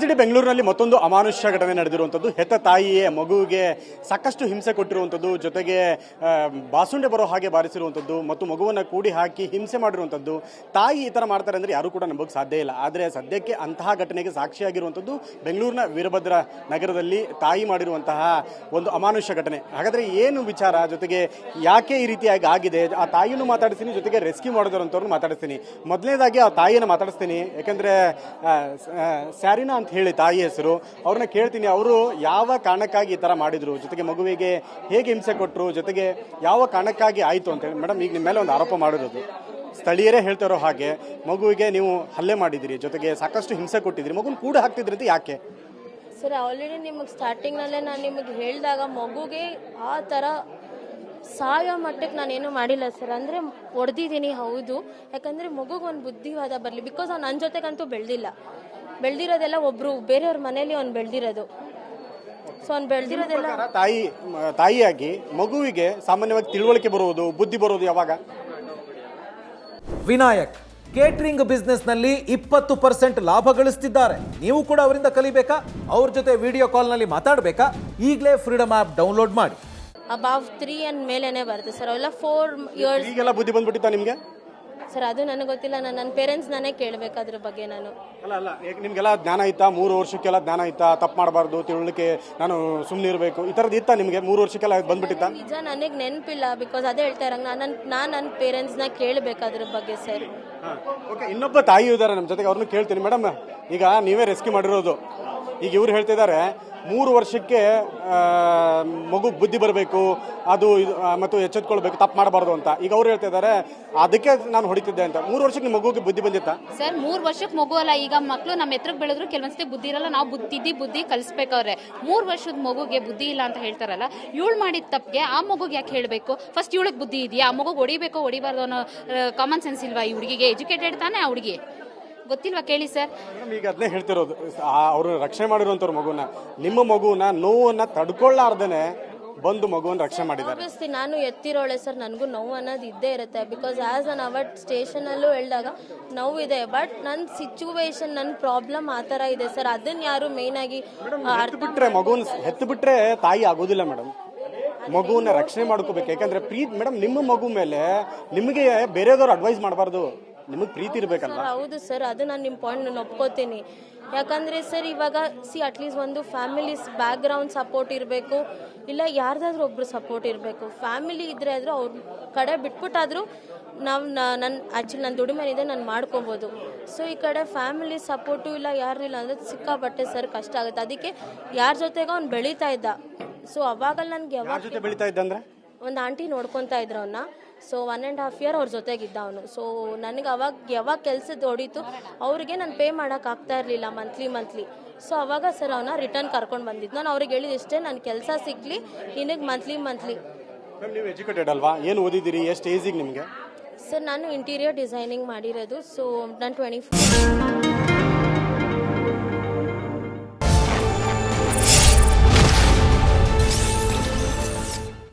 City ಬೆಂಗಳೂರಿನಲ್ಲಿ ಮತ್ತೊಂದು ಅಮಾನುಷ್ಯ ಘಟನೆ ನಡೆದಿರುವಂಥದ್ದು ಹೆತ್ತ ತಾಯಿಯೇ, ಮಗುವಿಗೆ ಸಾಕಷ್ಟು ಹಿಂಸೆ ಕೊಟ್ಟಿರುವಂಥದ್ದು ಜೊತೆಗೆ ಬಾಸುಂಡೆ ಬರೋ ಹಾಗೆ ಬಾರಿಸಿರುವಂಥದ್ದು ಮತ್ತು ಮಗುವನ್ನು ಕೂಡಿ ಹಾಕಿ ಹಿಂಸೆ ಮಾಡಿರುವಂಥದ್ದು ತಾಯಿ ಈ ಥರ ಮಾಡ್ತಾರೆ ಅಂದರೆ ಯಾರು ಕೂಡ ನಂಬೋಕೆ ಸಾಧ್ಯ ಇಲ್ಲ. ಆದರೆ ಸದ್ಯಕ್ಕೆ ಅಂತಹ ಘಟನೆಗೆ ಸಾಕ್ಷಿಯಾಗಿರುವಂಥದ್ದು ಬೆಂಗಳೂರಿನ ವೀರಭದ್ರ ನಗರದಲ್ಲಿ ತಾಯಿ ಮಾಡಿರುವಂತಹ ಒಂದು ಅಮಾನುಷ್ಯ ಘಟನೆ. ಹಾಗಾದರೆ ಏನು ವಿಚಾರ? ಜೊತೆಗೆ ಯಾಕೆ ಈ ರೀತಿಯಾಗಿ ಆಗಿದೆ? ಆ ತಾಯಿಯನ್ನು ಮಾತಾಡಿಸ್ತೀನಿ, ಜೊತೆಗೆ ರೆಸ್ಕ್ಯೂ ಮಾಡಿದಂಥವ್ರನ್ನ ಮಾತಾಡಿಸ್ತೀನಿ. ಮೊದಲನೇದಾಗಿ ಆ ತಾಯಿಯನ್ನು ಮಾತಾಡಿಸ್ತೀನಿ. ಯಾಕೆಂದರೆ ಸ್ಯಾರಿನಾ ಅಂತ ಹೇಳಿ ತಾಯಿ ಹೆಸರು, ಅವ್ರನ್ನ ಕೇಳ್ತೀನಿ, ಅವರು ಯಾವ ಕಾರಣಕ್ಕಾಗಿ ಈ ಥರ ಮಾಡಿದ್ರು? ಜೊತೆಗೆ ಮಗುವಿಗೆ ಹೇಗೆ ಹಿಂಸೆ ಕೊಟ್ಟರು ಜೊತೆಗೆ ಯಾವ ಕಾರಣಕ್ಕಾಗಿ ಆಯಿತು ಅಂತೇಳಿ ಮೇಡಮ್, ಈಗ ನಿಮ್ಮ ಮೇಲೆ ಒಂದು ಆರೋಪ ಮಾಡಿರೋದು. ಸ್ಥಳೀಯರೇ ಹೇಳ್ತಾರೋ ಹಾಗೆ, ಮಗುವಿಗೆ ನೀವು ಹಲ್ಲೆ ಮಾಡಿದಿರಿ ಜೊತೆಗೆ ಸಾಕಷ್ಟು ಹಿಂಸೆ ಕೊಟ್ಟಿದ್ರಿ ಮಗುನ ಕೂಡ ಹಾಕ್ತಿದ್ರಿ ಯಾಕೆ? ಸರ್ ಆಲ್ರೆಡಿ ನಿಮಗೆ ಸ್ಟಾರ್ಟಿಂಗ್ನಲ್ಲೇ ನಾನು ನಿಮಗೆ ಹೇಳಿದಾಗ ಮಗುಗೆ ಆ ಥರ ಸಾಯೋ ಮಟ್ಟಕ್ಕೆ ನಾನೇನು ಮಾಡಿಲ್ಲ ಸರ್. ಅಂದರೆ ಹೊಡೆದಿದ್ದೀನಿ ಹೌದು. ಯಾಕಂದರೆ ಮಗುಗೆ ಒಂದು ಬುದ್ಧಿವಾದ ಬರಲಿ ಬಿಕಾಸ್ ಅವ್ನು ನನ್ನ ಜೊತೆಗಂತೂ ಬೆಳೆದಿಲ್ಲ. ಬೆಳೆದಿರೋದೆಲ್ಲ ಒಬ್ಬರು ಬೇರೆಯವ್ರ ಮನೇಲಿ ಅವ್ನು ಬೆಳೆದಿರೋದು. ಸೊ ಅವ್ನು ಬೆಳೆದಿರೋದೆಲ್ಲ ಪ್ರಕಾರ ತಾಯಿ ಮ- ತಾಯಿಯಾಗಿ ಮಗುವಿಗೆ ಸಾಮಾನ್ಯವಾಗಿ ತಿಳುವಳಿಕೆ ಬರುವುದು ಬುದ್ಧಿ ಬರುವುದು ಯಾವಾಗ? ವಿನಾಯಕ್ ಕೇಟರಿಂಗ್ ಬಿಸ್ನೆಸ್ನಲ್ಲಿ ಇಪ್ಪತ್ತು ಪರ್ಸೆಂಟ್ ಲಾಭ ಗಳಿಸ್ತಿದ್ದಾರೆ. ನೀವು ಕೂಡ ಅವರಿಂದ ಕಲಿಬೇಕಾ? ಅವ್ರ ಜೊತೆ ವಿಡಿಯೋ ಕಾಲ್ನಲ್ಲಿ ಮಾತಾಡಬೇಕಾ? ಈಗಲೇ ಫ್ರೀಡಮ್ ಆ್ಯಪ್ ಡೌನ್ಲೋಡ್ ಮಾಡಿ. ಅಬಾವ್ ತ್ರೀ ಅಂಡ್ ಮೇಲೇನೆ ಬರುತ್ತೆ. ಸರ್ ಅವೆಲ್ಲ ಫೋರ್ ಇಯರ್ಸ್ ಈಗೆಲ್ಲ ಬುದ್ಧಿ ಬಂದ್ಬಿಟ್ಟಿತ್ತಾ ನಿಮಗೆ? ಸರ್ ಅದು ನನಗೆ ಗೊತ್ತಿಲ್ಲ. ನಾನು ನನ್ನ ಪೇರೆಂಟ್ಸ್ ನಾನೇ ಕೇಳಬೇಕು ಅದ್ರ ಬಗ್ಗೆ ನಾನು. ಅಲ್ಲ ಅಲ್ಲ ಈಗ ನಿಮಗೆಲ್ಲ ಜ್ಞಾನ ಇತ್ತಾ? ಮೂರು ವರ್ಷಕ್ಕೆಲ್ಲ ಜ್ಞಾನ ಇತ್ತಾ? ತಪ್ಪು ಮಾಡಬಾರ್ದು ತಿಳುವಳಿಕೆ ನಾನು ಸುಮ್ಮನೆ ಇರಬೇಕು. ಈ ಥರದ್ದು ಇತ್ತಾ ನಿಮಗೆ? ಮೂರು ವರ್ಷಕ್ಕೆಲ್ಲ ಬಂದ್ಬಿಟ್ಟಿತ್ತ? ನಿಜ ನನಗೆ ನೆನಪಿಲ್ಲ. ಬಿಕಾಸ್ ಅದೇ ಹೇಳ್ತಾ ಇರಂಗ ನಾನು ನಾನು ನನ್ನ ಪೇರೆಂಟ್ಸ್ನ ಕೇಳಬೇಕು ಅದ್ರ ಬಗ್ಗೆ ಸರ್. ಓಕೆ. ಇನ್ನೊಬ್ಬ ತಾಯಿ ಇದ್ದಾರೆ ನಮ್ಮ ಜೊತೆಗೆ ಅವ್ರನ್ನ ಕೇಳ್ತೀನಿ. ಮೇಡಮ್ ಈಗ ನೀವೇ ರೆಸ್ಕ್ಯೂ ಮಾಡಿರೋದು. ಈಗ ಇವ್ರು ಹೇಳ್ತಿದ್ದಾರೆ ಮೂರು ವರ್ಷಕ್ಕೆ ಮಗು ಬುದ್ಧಿ ಬರಬೇಕು, ಅದು ಮತ್ತು ಎಚ್ಚೆತ್ಕೊಳ್ಬೇಕು, ತಪ್ಪು ಮಾಡಬಾರ್ದು ಅಂತ. ಈಗ ಅವ್ರು ಹೇಳ್ತಿದ್ದಾರೆ ಅದಕ್ಕೆ ನಾನು ಹೊಡಿತಿದ್ದೆ ಅಂತ. ಮೂರು ವರ್ಷಕ್ಕೆ ಮಗುಗೆ ಬುದ್ಧಿ ಬಂದಿತ್ತಾ? ಸರ್, ಮೂರು ವರ್ಷಕ್ಕೆ ಮಗು ಅಲ್ಲ, ಈಗ ಮಕ್ಕಳು ನಮ್ಮ ಎತ್ರಕ್ಕೆ ಬೆಳೆದ್ರು ಕೆಲವೊಂದ್ಸತಿ ಬುದ್ಧಿ ಇರಲ್ಲ, ನಾವು ಬುದ್ಧಿ ಬುದ್ಧಿ ಕಲಿಸ್ಬೇಕವ್ರೆ. ಮೂರು ವರ್ಷದ ಮಗುಗೆ ಬುದ್ಧಿ ಇಲ್ಲ ಅಂತ ಹೇಳ್ತಾರಲ್ಲ, ಇವಳು ಮಾಡಿದ ತಪ್ಪಿಗೆ ಆ ಮಗುಗೆ ಯಾಕೆ ಹೇಳಬೇಕು? ಫಸ್ಟ್ ಇವಳಿಗೆ ಬುದ್ಧಿ ಇದೆಯಾ? ಆ ಮಗುಗೆ ಹೊಡಿಬೇಕು, ಹೊಡಿಬಾರ್ದು ಅನ್ನೋ ಕಾಮನ್ ಸೆನ್ಸ್ ಇಲ್ವಾ ಈ ಹುಡುಗಿಗೆ? ಎಜುಕೇಟೆಡ್ ತಾನೇ ಆ ಹುಡುಗಿ? ಗೊತ್ತಿಲ್ವಾ ಕೇಳಿ ಸರ್? ಮೇಡಮ್ ಈಗ ಅದನ್ನೇ ಹೇಳ್ತಿರೋದು. ಅವರು ರಕ್ಷಣೆ ಮಾಡಿರುವಂಥವ್ರ ಮಗುನ. ನಿಮ್ಮ ಮಗುನ ನೋವನ್ನ ತಡ್ಕೊಳ್ಳಾರ್ದೇನೆ ಬಂದು ಮಗುವನ್ನ ರಕ್ಷಣೆ ಮಾಡಿದ್ದಾರೆ. ಆಬ್ವಿಯಸ್ಲಿ ನಾನು ಎತ್ತಿರೋಳೆ ಸರ್ ನನಗೂ ನೋವು ಅನ್ನೋದು ಇದ್ದೇ ಇರುತ್ತೆ. ಬಿಕಾಸ್ ಆ್ಯಸ್ ಅನ್ ಅವಟ್ ಸ್ಟೇಷನಲ್ಲೂ ಹೇಳಿದಾಗ ನೋವಿದೆ ಬಟ್ ನನ್ನ ಸಿಚುವೇಶನ್ ನನ್ನ ಪ್ರಾಬ್ಲಮ್ ಆ ಥರ ಇದೆ ಸರ್. ಅದನ್ನ ಯಾರು ಮೇಯ್ನಾಗಿ ಹೆತ್ತು ಬಿಟ್ರೆ ಮಗುನ ಹೆತ್ತು ಬಿಟ್ರೆ ತಾಯಿ ಆಗೋದಿಲ್ಲ ಮೇಡಮ್. ಮಗುವನ್ನ ರಕ್ಷಣೆ ಮಾಡ್ಕೋಬೇಕು. ಯಾಕಂದ್ರೆ ಪ್ರೀತಿ ಮೇಡಮ್ ನಿಮ್ಮ ಮಗು ಮೇಲೆ ನಿಮಗೆ ಬೇರೆದವ್ರು ಅಡ್ವೈಸ್ ಮಾಡಬಾರ್ದು. ನಿಮಗೆ ಪ್ರೀತಿ ಇರಬೇಕಲ್ಲ ಸರ್ ಹೌದು ಸರ್ ಅದು ನಾನು ನಿಮ್ಮ ಪಾಯಿಂಟ್ ನಾನು ಒಪ್ಕೋತೀನಿ. ಯಾಕಂದರೆ ಸರ್ ಇವಾಗ ಸಿ ಅಟ್ಲೀಸ್ಟ್ ಒಂದು ಫ್ಯಾಮಿಲೀಸ್ ಬ್ಯಾಕ್ಗ್ರೌಂಡ್ ಸಪೋರ್ಟ್ ಇರಬೇಕು ಇಲ್ಲ ಯಾರ್ದಾದ್ರೂ ಒಬ್ರು ಸಪೋರ್ಟ್ ಇರಬೇಕು. ಫ್ಯಾಮಿಲಿ ಇದ್ರೆ ಆದರೂ ಅವ್ರ ಕಡೆ ಬಿಟ್ಬಿಟ್ಟಾದ್ರೂ ನಾವು ನನ್ನ ಆ್ಯಕ್ಚುಲಿ ನನ್ನ ದುಡಿಮೆನಿದೆ ನಾನು ಮಾಡ್ಕೊಬೋದು. ಸೊ ಈ ಕಡೆ ಫ್ಯಾಮಿಲಿ ಸಪೋರ್ಟು ಇಲ್ಲ ಯಾರು ಇಲ್ಲ ಅಂದರೆ ಸಿಕ್ಕಾಪಟ್ಟೆ ಸರ್ ಕಷ್ಟ ಆಗುತ್ತೆ. ಅದಕ್ಕೆ ಯಾರ ಜೊತೆಗೆ ಅವ್ನು ಬೆಳೀತಾ ಇದ್ದ. ಸೊ ಅವಾಗಲ್ಲಿ ನನಗೆ ಯಾವಾಗ ಯಾರ ಜೊತೆ ಬೆಳೀತಾ ಇದ್ದಂದ್ರೆ ಒಂದು ಆಂಟಿ ನೋಡ್ಕೊತಾ ಇದ್ರು ಅವನ್ನ so one and half year ಅವ್ರ ಜೊತೆಗಿದ್ದ ಅವನು. ಸೊ ನನಗೆ ಅವಾಗ ಯಾವಾಗ ಕೆಲಸದ ಹೊಡೀತು ಅವ್ರಿಗೆ ನಾನು ಪೇ ಮಾಡೋಕ್ಕಾಗ್ತಾ ಆಗ್ತಾ ಇರಲಿಲ್ಲ ಮಂತ್ಲಿ ಮಂತ್ಲಿ ಸೊ ಅವಾಗ ಸರ್ ಅವನ್ನ ರಿಟರ್ನ್ ಕರ್ಕೊಂಡು ಬಂದಿದ್ದು ನಾನು ಅವ್ರಿಗೆ ಹೇಳಿದ ಇಷ್ಟೇ ನನ್ನ ಕೆಲಸ ಸಿಗಲಿ ನಿನಗೆ ಮಂತ್ಲಿ ಮಂತ್ಲಿ ಮ್ಯಾಮ್ ನೀವು ಎಜುಕೇಟೆಡ್ ಅಲ್ವಾ? ಏನು ಓದಿದ್ದೀರಿ? ಎಷ್ಟು ಏಜಿಗೆ ನಿಮಗೆ? ಸರ್ ನಾನು ಇಂಟೀರಿಯರ್ ಡಿಸೈನಿಂಗ್ ಮಾಡಿರೋದು. ಸೊ ನಾನು ಟ್ವೆಂಟಿ